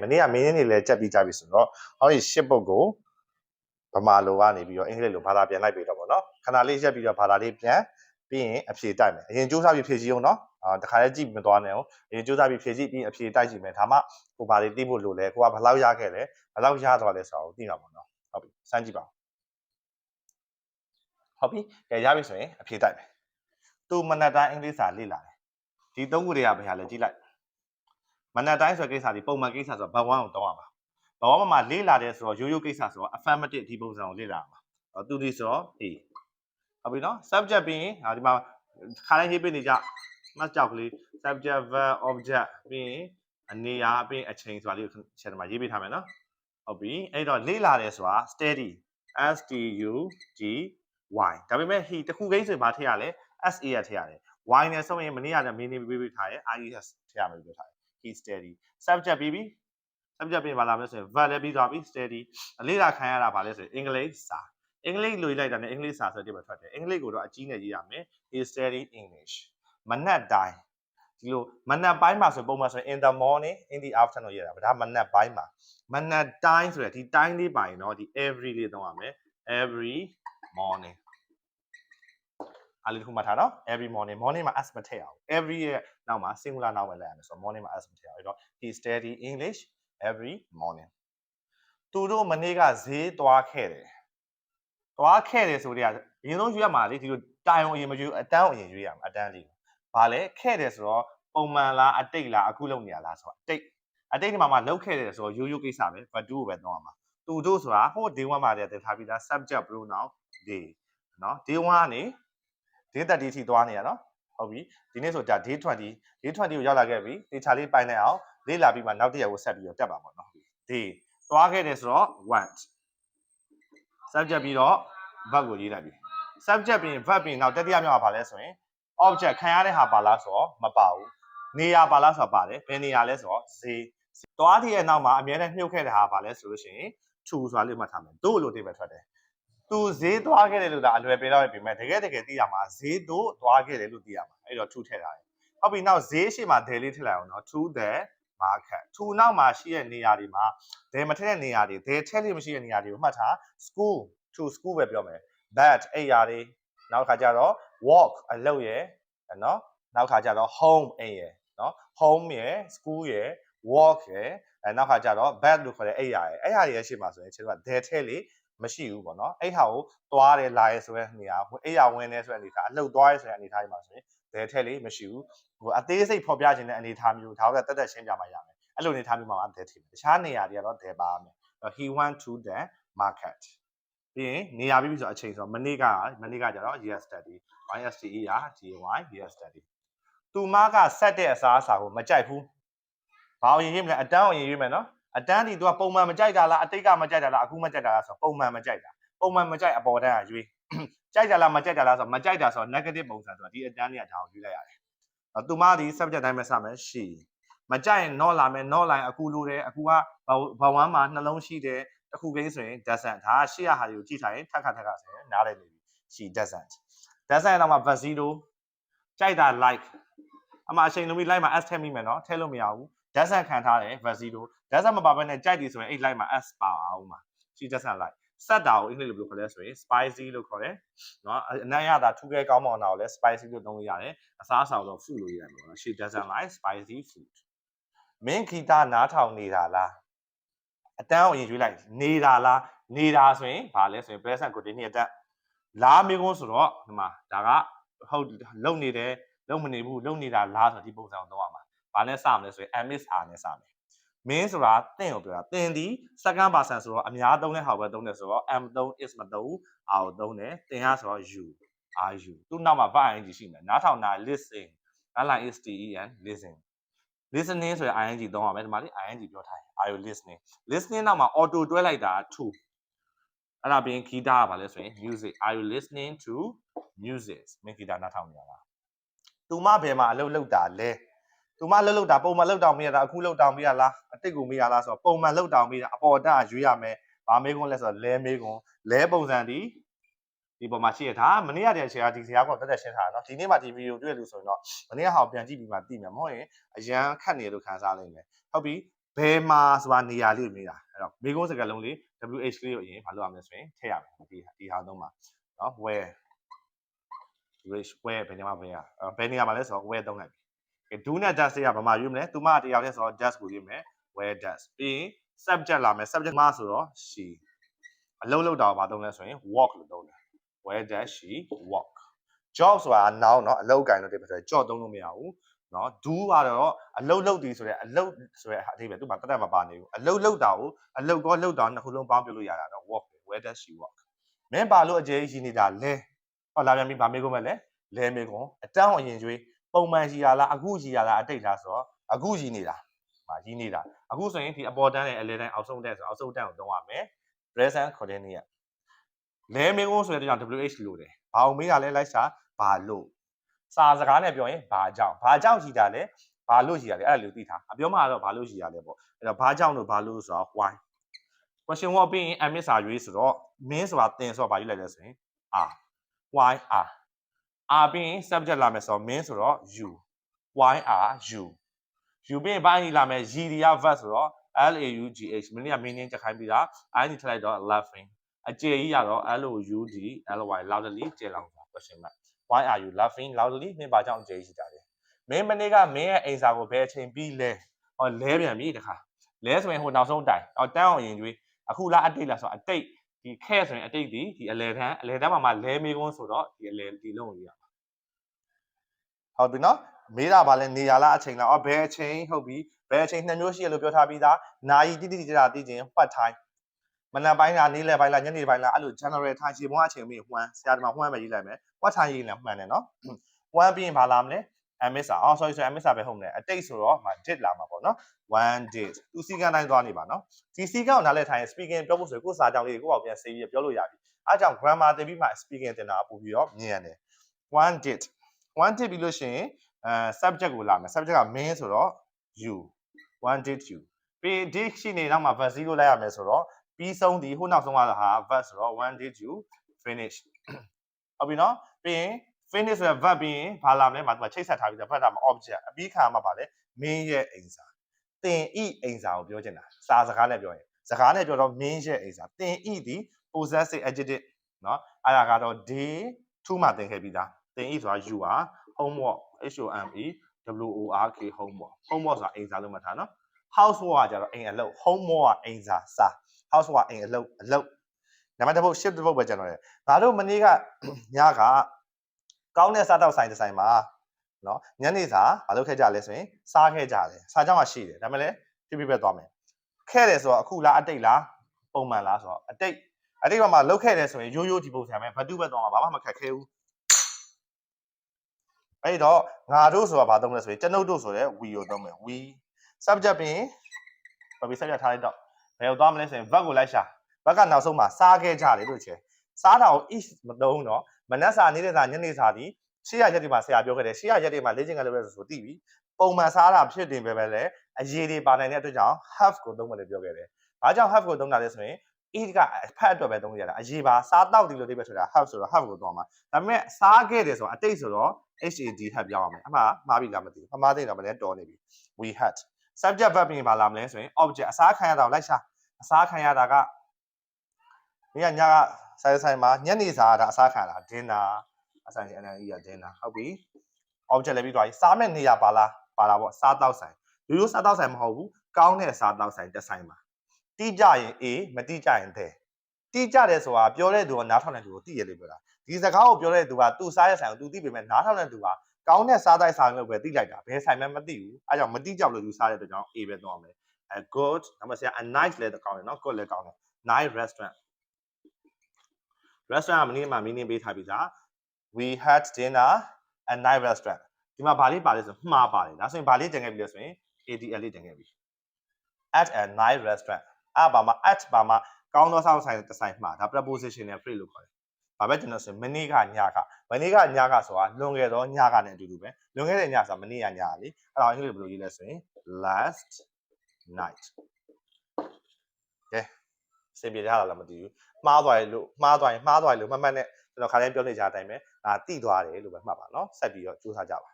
မနေ့ကမင်းရင်းနေလဲကြက်ပြီးကြပြီဆိုတော့ဟောဒီရှစ်ပုတ်ကိုဗမာလိုကနေပြီးတော့အင်္ဂလိပ်လိုဘာသာပြန်လိုက်ပြီတော့ဗောနော်ခဏလေးရက်ပြီးတော့ဘာသာလေးပြန်ပြီးရင်အဖြေတိုက်မယ်အရင်စူးစမ်းပြီးဖြေကြည့်အောင်နော်အာတခါလေးကြည့်မသွားနဲ့အောင်အရင်စူးစမ်းပြီးဖြေကြည့်ပြီးအဖြေတိုက်ကြည့်မယ်ဒါမှကိုဘာလေးသိဖို့လိုလဲကိုကဘယ်လောက်ရခဲ့လဲဘယ်လောက်ရသွားလဲဆိုတော့သိမှာပေါ့နော်ဟုတ်ပြီစမ်းကြည့်ပါဦးဟုတ်ပြီကြရပြီဆိုရင်အဖြေတိုက်မယ်သူမနက်တိုင်းအင်္ဂလိပ်စာလေ့လာတယ်ဒီသုံးခုတွေကဘယ်ဟာလဲကြည့်လိုက် မနက်တိုင်းဆိုတဲ့ကိစ္စဒီပုံမှန်ကိစ္စဆိုတော့ဘဝ1ကိုတောင်းရမှာဘဝ1မှာလေးလာတယ်ဆိုတော့ရိုးရိုးကိစ္စဆိုတော့ affirmative ဒီပုံစံကိုလေ့လာရမှာအော်သူဒီဆိုတော့ A ဟုတ်ပြီနော် subject ပြီးရင်ဟာဒီမှာခါတိုင်းရေးပေးနေကြမှတ်ကြောက်ကလေး subject verb object ပြီးရင်အနေရာပြီးရင်အချိန်ဆိုတာလေးကိုချက်တမှာရေးပေးထားမယ်နော်ဟုတ်ပြီအဲ့တော့လေ့လာတယ်ဆိုတာ study S T U D Y ဒါပေမဲ့ he တခုကိန်းဆိုရင်ဘာထည့်ရလဲ S A ရထည့်ရတယ် Y နဲ့ဆိုရင်မနေ့ကလည်း meaning ပေးပေးထားရဲ I E S ထည့်ရမယ်ပြောထားတယ် he steady subject ပြီးပြီ subject ပြင်ပါလာမယ်ဆိုရင် verb လည်းပြီးသွားပြီ steady အလေးလာခံရတာဗာလဲဆိုရင် English စာအင်္ဂလိပ်လိုရေးလိုက်တာနဲ့အင်္ဂလိပ်စာဆိုတဲ့ပဲထွက်တယ်အင်္ဂလိပ်ကိုတော့အကြီးနဲ့ရေးရမယ် he steady English မနက်တိုင်းဒီလိုမနက်ပိုင်းမှာဆိုပုံမှန်ဆိုရင် in the morning in the afternoon ရေးတာဗဒါမနက်ပိုင်းမှာမနက်တိုင်းဆိုရယ်ဒီတိုင်းလေးပါရင်တော့ဒီ every လေးသုံးရမယ် every morning အားလေးတစ်ခုမှတ်ထားနော် every morning morning မှာ s မထည့်အောင် every ရဲ့နောက်မှာ singular နောက်ဝင်လိုက်ရမယ်ဆိုတော့ morning မှာ s မထည့်အောင်အဲ့တော့ he study english every morning သူတို့မနေ့ကဈေးသွားခဲ့တယ်သွားခဲ့တယ်ဆိုတဲ့အရင်ဆုံးရွေးရမှာလေဒီလိုတိုင်အောင်အရင်မရွေးအတန်းအောင်အရင်ရွေးရမှာအတန်းလေးဘာလဲခဲ့တယ်ဆိုတော့ပုံမှန်လားအတိတ်လားအခုလုပ်နေရလားဆိုတော့အတိတ်အတိတ်ဒီမှာမှလုပ်ခဲ့တယ်ဆိုတော့ရိုးရိုးကိစ္စပဲ but do ကိုပဲသုံးရမှာသူတို့ဆိုတာဟို day 1မှာတည်းတင်ထားပြီးသား subject pronoun day နော် day 1ကနေ day 30ထိသွားနေရနော်ဟုတ်ပြီဒီနေ့ဆိုဒါ day 20 day 20ကိုရောက်လာခဲ့ပြီတေချာလေးပိုင်နေအောင်လေ့လာပြီးမှနောက်တစ်ရက်ကိုဆက်ပြီးတော့တက်ပါပေါ့နော် day သွားခဲ့တယ်ဆိုတော့ want subject ပြီးတော့ verb ကိုရေးလိုက်ပြီ subject ပြီးရင် verb ပြီးရင်နောက်တတိယမြောက်ကဘာလဲဆိုရင် object ခံရတဲ့ဟာပါလားဆိုတော့မပါဘူးနေရာပါလားဆိုတော့ပါတယ်ဘယ်နေရာလဲဆိုတော့ဈေးသွားတဲ့ရဲ့နောက်မှာအများနဲ့မြုပ်ခဲ့တဲ့ဟာပါလဲဆိုလို့ရှိရင် to ဆိုတာလေးမှတ်ထားမယ်တို့လို့တိပဲထွက်တယ် သူဈေးသွားခဲ့တယ်လို့ဒါအလွယ်ပေးတော့ပြင်မဲ့တကယ်တကယ်သိရမှာဈေးတို့သွားခဲ့တယ်လို့သိရမှာအဲ့တော့ to ထည့်ထားတယ်ဟုတ်ပြီနောက်ဈေးရှိမှာ day လေးထည့်လိုက်အောင်နော် to the market to နောက်မှာရှိတဲ့နေရာတွေမှာ day မထည့်တဲ့နေရာတွေ day ထည့်လို့မရှိတဲ့နေရာတွေကိုမှတ်ထား school to school ပဲပြောမယ် bad အဲ့ရာတွေနောက်ခါကျတော့ walk အလုပ်ရယ်နော်နောက်ခါကျတော့ home အိမ်ရယ်နော် home ရယ် school ရယ် walk ရယ်အဲနောက်ခါကျတော့ bad လို့ခေါ်တဲ့အဲ့ရာရယ်အဲ့ရာတွေရဲ့ရှေ့မှာဆိုရင်ကျွန်တော်က day ထည့်လေ မရှိဘူးပေါ့နော်အဲ့ဟာကိုသွားတယ်လာရဲဆိုတဲ့နေရာအဲ့ရဝင်နေဆိုတဲ့အနေထားအလှုပ်သွားရဲဆိုတဲ့အနေထားတွေမှာဆိုရင်ဘယ်ထက်လေးမရှိဘူးဟိုအသေးစိတ်ဖော်ပြခြင်းတဲ့အနေထားမျိုးဒါတော့တက်တက်ရှင်းပြမှရမယ်အဲ့လိုအနေထားမျိုးမှာအသေးထည့်တခြားနေရာတွေကတော့ဒယ်ပါမယ် he went to the market ပြီးရင်နေရာပြီးပြီဆိုအချိန်ဆိုတော့မနေ့ကမနေ့ကကျတော့ yesterday yesterday ရာ gy yesterday သူမကဆက်တဲ့အစားအစာကိုမကြိုက်ဘူးဘာအောင်ရင်ရေးမလဲအတန်းအောင်ရင်ရေးမယ်နော် အတန်းဒီသူကပုံမှန်မကြိုက်တာလားအတိတ်ကမကြိုက်တာလားအခုမကြိုက်တာလားဆိုတော့ပုံမှန်မကြိုက်တာပုံမှန်မကြိုက်အပေါ်တန်းကရွေးကြိုက်ကြလားမကြိုက်ကြလားဆိုတော့မကြိုက်တာဆိုတော့ negative ပုံစံဆိုတော့ဒီအတန်းတွေကဒါကိုရွေးလိုက်ရတယ်။အဲသူမဒီ subject တိုင်းပဲစမယ် she မကြိုက်ရင် not လာမယ် not လာရင်အခုလိုတယ်အခုကဘဝမ်းမှာနှလုံးရှိတယ်တစ်ခုကိန်းဆိုရင် doesn't ဒါရှေ့ရဟာတွေကိုကြည့်ထားရင်ထက်ခါထက်ခါဆိုရင်နားလည်နေပြီ she doesn't doesn't တော့မှ verb 0ကြိုက်တာ like အမအချိန်လုံးပြီး like မှာ s ထည့်မိမယ်နော်ထည့်လို့မရဘူး ဓာတ်ဆန်ခံထားတယ် vasilo ဓာတ်ဆန်မပါဘဲနဲ့ကြိုက်တယ်ဆိုရင်အဲ့လိုက်မှာ s ပါအောင်ပါရှိဓာတ်ဆန်လိုက်ဆက်တာကိုအင်္ဂလိပ်လိုဘယ်လိုခေါ်လဲဆိုရင် spicy လို့ခေါ်တယ်နော်အနံ့ရတာထူးခဲကောင်းမွန်တာကိုလည်း spicy လို့သုံးလို့ရတယ်အစားအစာတော့ food လို့ရတယ်ပေါ့နော် she doesn't like spicy food မင်းခီတာနားထောင်နေတာလားအတန်းအောင်ရင်ရွေးလိုက်နေတာလားနေတာဆိုရင်ဘာလဲဆိုရင် present continuous အတန်းလားမေကုန်းဆိုတော့ဒီမှာဒါကဟုတ်လုံနေတယ်လုံမနေဘူးလုံနေတာလားဆိုတော့ဒီပုံစံကိုသုံးရမှာ ဘာနဲ့စမလဲဆိုရင် ms r နဲ့စမယ်မင်းဆိုတာတင့်ကိုပြောတာတင်ဒီ second person ဆိုတော့အများသုံးတဲ့ဟာပဲသုံးတယ်ဆိုတော့ m သုံး is မသုံးဘူး r ကိုသုံးတယ်တင်ရဆိုတော့ you are you သူ့နောက်မှာ verb ing ရှိမယ်နားထောင်တာ listen နားလိုက် is t e n listen listening ဆိုရင် ing သုံးရမယ်ဒီမှာလေ ing ပြောထားတယ် are you listening listening နောက်မှာ auto တွဲလိုက်တာ to အဲ့ဒါပြင်ဂီတကဘာလဲဆိုရင် music are you listening to music မင်းဂီတနားထောင်နေရလားသူမဘယ်မှာအလုပ်လုပ်တာလဲ သူမလှုပ်လှုပ်တာပုံမှန်လှုပ်တောင်မိရတာအခုလှုပ်တောင်မိရလားအတိတ်ကိုမိရလားဆိုတော့ပုံမှန်လှုပ်တောင်မိတာအပေါ်တက်ရွေးရမယ်ဗာမေးခွန်းလဲဆိုတော့လဲမေးခွန်းလဲပုံစံဒီဒီပေါ်မှာရှိရတာမနေ့ကတည်းကရှယ်ကဒီစရာကောတက်တက်ရှင်းထားတာเนาะဒီနေ့မှဒီဗီဒီယိုတွေ့လို့ဆိုရင်တော့မနေ့ကဟာကိုပြန်ကြည့်ပြီးမှသိမယ်မဟုတ်ရင်အရန်ခက်နေလို့ခံစားနိုင်မယ်ဟုတ်ပြီ ဘယ်မှာဆိုတာနေရာလေးကိုနေတာအဲ့တော့မိကုန်းစကားလုံးလေး WH လေးကိုအရင်ဘာလုပ်ရမလဲဆိုရင်ထည့်ရမယ်ဒီဒီဟာသုံးပါနော် where WH where ဘယ်နေရာမှာဘယ်ရဘယ်နေရာမှာလဲဆိုတော့ where သုံးလိုက်ပြီကဲ do နဲ့ does တွေကဘာမှရွေးမလဲသူမတရားလဲဆိုတော့ does ကိုရွေးမယ် where does ပြီးရင် subject လာမယ် subject မဆိုတော့ she အလုံးလုံးတာဘာသုံးလဲဆိုရင် walk လို့သုံးတယ် where does she walk job ဆိုတာ noun เนาะအလုပ်ကိုင်လို့တိပတ်ဆို job သုံးလို့မရဘူးเนาะ do ကတော့အလုပ်လုပ်တည်ဆိုတဲ့အလုပ်ဆိုတဲ့အဓိပ္ပာယ်သူ့မှာတက်တက်မပါနေဘူးအလုပ်လုပ်တာကိုအလုပ်ကောလုပ်တာနှစ်ခုလုံးပေါင်းပြလို့ရတာတော့ walk where does she walk မင်းပါလို့အကျယ်ကြီးရှိနေတာလဲဟောလာပြန်ပြီဗာမေးကုန်မဲ့လဲလဲမေးကုန်အတန်းအရင်ကျွေး ပုံမှန်ရှိရလားအခုရှိရလားအတိတ်လားဆိုတော့အခုရှိနေတာဗာရှိနေတာအခုဆိုရင်ဒီအပေါ်တန်းနဲ့အလဲတန်းအောက်ဆုံးတန်းဆိုအောက်ဆုံးတန်းကိုသုံးရမယ် present continuous လဲမေးကုန်ဆိုတဲ့ကြောင့် WH လို့တယ်ဘာအောင်မေးတာလဲလိုက်စာဘာလို့စာစကားနဲ့ပြောရင်ဘာကြောင့်ဘာကြောင့်ရှိတာလဲဘာလို့ရှိရလဲအဲ့ဒါလို့သိထားအပြောမှတော့ဘာလို့ရှိရလဲပေါ့အဲ့တော့ဘာကြောင့်လို့ဘာလို့ဆိုတော့ why question 1ပြီးရင် admit စာရွေးဆိုတော့ mean ဆိုတာသင်ဆိုတော့ဘာယူလိုက်လဲဆိုရင် are why are are ပြီးရင် subject လာမယ်ဆိုတော့ mean ဆိုတော့ you why are you you ပြီးရင်ဘာကြီးလာမယ် y ဒီက verb ဆိုတော့ l a u g h မင်းက meaning ချက်ခိုင်းပြီးတာ i ထည့်လိုက်တော့ laughing အကျေကြီးရတော့ l o u d l y loudly ကျေလောင်တာ question mark why are you laughing loudly မင်းဘာကြောင့်အကျေကြီးရှိကြလဲမင်းမနေ့ကမင်းရဲ့အိမ်စာကိုဘယ်အချိန်ပြီးလဲဟောလဲပြန်ပြီတခါလဲဆိုရင်ဟိုနောက်ဆုံးတိုင်ဟောတန်းအောင်ရင်ကျွေးအခုလားအတိတ်လားဆိုတော့အတိတ် ဒီခဲဆိုရင်အတိတ်ဒီဒီအလဲတန်းအလဲတန်းမှာမှလဲမေးကုန်းဆိုတော့ဒီအလဲဒီလုံးကိုရပါဟုတ်ပြီနော်မေးတာဗာလဲနေရလားအချိန်လားအော်ဘယ်အချိန်ဟုတ်ပြီဘယ်အချိန်နှစ်မျိုးရှိရလို့ပြောထားပြီးသားနာယီတိတိကျကျသိခြင်း what time မနက်ပိုင်းလားနေ့လယ်ပိုင်းလားညနေပိုင်းလားအဲ့လို general time ခြေပွားအချိန်မေးဟွမ်းဆရာဒီမှာဟွမ်းပဲရေးလိုက်မယ် what time ရေးလိုက်မှန်တယ်နော်ဟွမ်းပြီးရင်ဗာလာမလဲ MS အော် sorry sorry MS ပဲဟုတ်တယ်အတိတ်ဆိုတော့မ did လာမှာပေါ့နော် one did သူစီကန်းတိုင်းသွားနေပါနော်ဒီစီကန်းကိုနားလည်ထိုင် speaking ပြောဖို့ဆိုရင်ကိုယ်စာကြောင်လေးကိုယ့်အောင်ပြန်စေးပြီးပြောလို့ရပြီအားကြောင့် grammar သင်ပြီးမှ speaking သင်တာပို့ပြီးတော့မြင်ရတယ် one did one did ပြီးလို့ရှိရင်အဲ subject ကိုလာမယ် subject က main ဆိုတော့ you one did you ပြီး did ရှိနေနောက်မှာ verb 0လိုက်ရမယ်ဆိုတော့ပြီးဆုံးဒီဟိုနောက်ဆုံးကဟာ verb ဆိုတော့ one did you finish ဟုတ်ပြီနော်ပြီးရင် finish ဆိုတဲ့ verb ပြီးရင်ဘာလာမလဲမှာသူကချိတ်ဆက်ထားပြီးတော့ verb တာမှာ object အပြီးခါမှာပါလေမင်းရဲ့အိမ်စာတင်ဤအိမ်စာကိုပြောချင်တာစာစကားနဲ့ပြောရင်စကားနဲ့ပြောတော့မင်းရဲ့အိမ်စာတင်ဤဒီ possessive adjective เนาะအဲ့ဒါကတော့ day 2မှာသင်ခဲ့ပြီးသားတင်ဤဆိုတာ you อ่ะ homework h o m e w o r k homework homework ဆိုတာအိမ်စာလို့မှတ်ထားเนาะ housework ကကြတော့အိမ်အလုပ် homework ကအိမ်စာစာ housework အိမ်အလုပ်အလုပ်နံပါတ်တစ်ပုတ် shift တစ်ပုတ်ပဲကျွန်တော်လေငါတို့မနေ့ကညက ကောင်းတဲ့စားတောက်ဆိုင်တစ်ဆိုင်မှာနော်ညနေစာမလုပ်ခဲ့ကြလဲဆိုရင်စားခဲ့ကြတယ်စားကြောင်မှရှိတယ်ဒါမှလည်းပြပြပဲသွားမယ်ခဲ့တယ်ဆိုတော့အခုလားအတိတ်လားပုံမှန်လားဆိုတော့အတိတ်အတိတ်မှာလုတ်ခဲ့တယ်ဆိုရင်ရိုးရိုးဒီပုံစံပဲဘတ်တူဘက်သွားမှာဘာမှမခက်ခဲဘူးအဲ့တော့ငါတို့ဆိုတာဘာသုံးလဲဆိုရင်ကျွန်ုပ်တို့ဆိုရဲ we ကိုသုံးမယ် we subject ပြင်ဘာပြီး subject ထားလိုက်တော့ဘယ်ကိုသွားမလဲဆိုရင် verb ကိုလိုက်ရှာ verb ကနောက်ဆုံးမှာစားခဲ့ကြတယ်လို့ချေစားတာကို is မသုံးတော့ မနက်စာနေတဲ့စာညနေစာဒီရှေ့ရရက်တွေမှာဆရာပြောခဲ့တယ်ရှေ့ရရက်တွေမှာလေ့ကျင့်ခန်းလုပ်ရဆိုသိပြီပုံမှန်စားတာဖြစ်တင်ပဲပဲလေအရေးတွေပါနိုင်တဲ့အတွက်ကြောင့် have ကိုသုံးမယ်လို့ပြောခဲ့တယ်။ဘာကြောင့် have ကိုသုံးတာလဲဆိုရင် eat ကအဖတ်အတွက်ပဲသုံးရတာအရေးပါစားတောက်တယ်လို့သိပဲဆိုတာ have ဆိုတော့ have ကိုသုံးမှာဒါပေမဲ့စားခဲ့တယ်ဆိုတော့အတိတ်ဆိုတော့ HAD ထပ်ပြောင်းအောင်မယ်အမှမှားပြီလားမသိဘူးအမှားသိတော့မလဲတော်နေပြီ we had subject verb ပြင်ပါလာမလဲဆိုရင် object အစားခံရတာကိုလိုက်ရှာအစားခံရတာကဒီကညက ဆိုင်ဆိုင်မှာညနေစာတာအစားခံတာ dinner အဆိုင် NLE က dinner ဟုတ်ပြီ object လည်းပြီးသွားပြီစားမဲ့နေရပါလားပါလာပေါ့စားတောက်ဆိုင်ရိုးရိုးစားတောက်ဆိုင်မဟုတ်ဘူးကောင်းတဲ့စားတောက်ဆိုင်တစ်ဆိုင်မှာတိကြရင် A မတိကြရင်တဲ့တိကြတယ်ဆိုတာပြောတဲ့သူကနားထောင်တဲ့သူကိုတိရလို့ပြောတာဒီစကားကိုပြောတဲ့သူကသူ့စားရဆိုင်ကိုသူသိပေမဲ့နားထောင်တဲ့သူကကောင်းတဲ့စားတိုက်ဆိုင်လို့ပဲသိလိုက်တာဘယ်ဆိုင်မှမသိဘူးအဲကြောင့်မတိကြောက်လို့သူစားတဲ့အတွက်ကြောင့် A ပဲသွားမယ် a good နံပါတ်10 a nice လည်းကောင်းတယ်နော် good လည်းကောင်းတယ် nice restaurant restaurant ကမင်းမှာ meaning ပေးထားပြီးသား we had dinner at night restaurant ဒီမှာဗာလေးပါလဲဆိုမှားပါတယ်ဒါဆိုရင်ဗာလေးတင်ခဲ့ပြီလဲဆိုရင် ADL လေးတင်ခဲ့ပြီ at a night restaurant အဲ့ဘာမှ at ဘာမှကောင်းသောစောင့်ဆိုင်တစ်ဆိုင်မှာဒါ prepositional phrase လို့ခေါ်တယ်။ဘာပဲကျွန်တော်ဆိုမနေ့ကညကမနေ့ကညကဆိုတာလွန်ခဲ့သောညကနဲ့အတူတူပဲလွန်ခဲ့တဲ့ညဆိုတာမနေ့ကညလေအဲ့တော့အင်္ဂလိပ်ဘယ်လိုရေးလဲဆိုရင် last night ကဲစင်ပြေကြလားမသိဘူး မှားသွားရလို့မှားသွားရင်မှားသွားရလို့မှတ်မှတ်နဲ့ကျွန်တော်ခါတိုင်းပြောနေကြတဲ့အတိုင်းပဲဒါတိသွားတယ်လို့ပဲမှတ်ပါနော်ဆက်ပြီးတော့စူးစမ်းကြပါ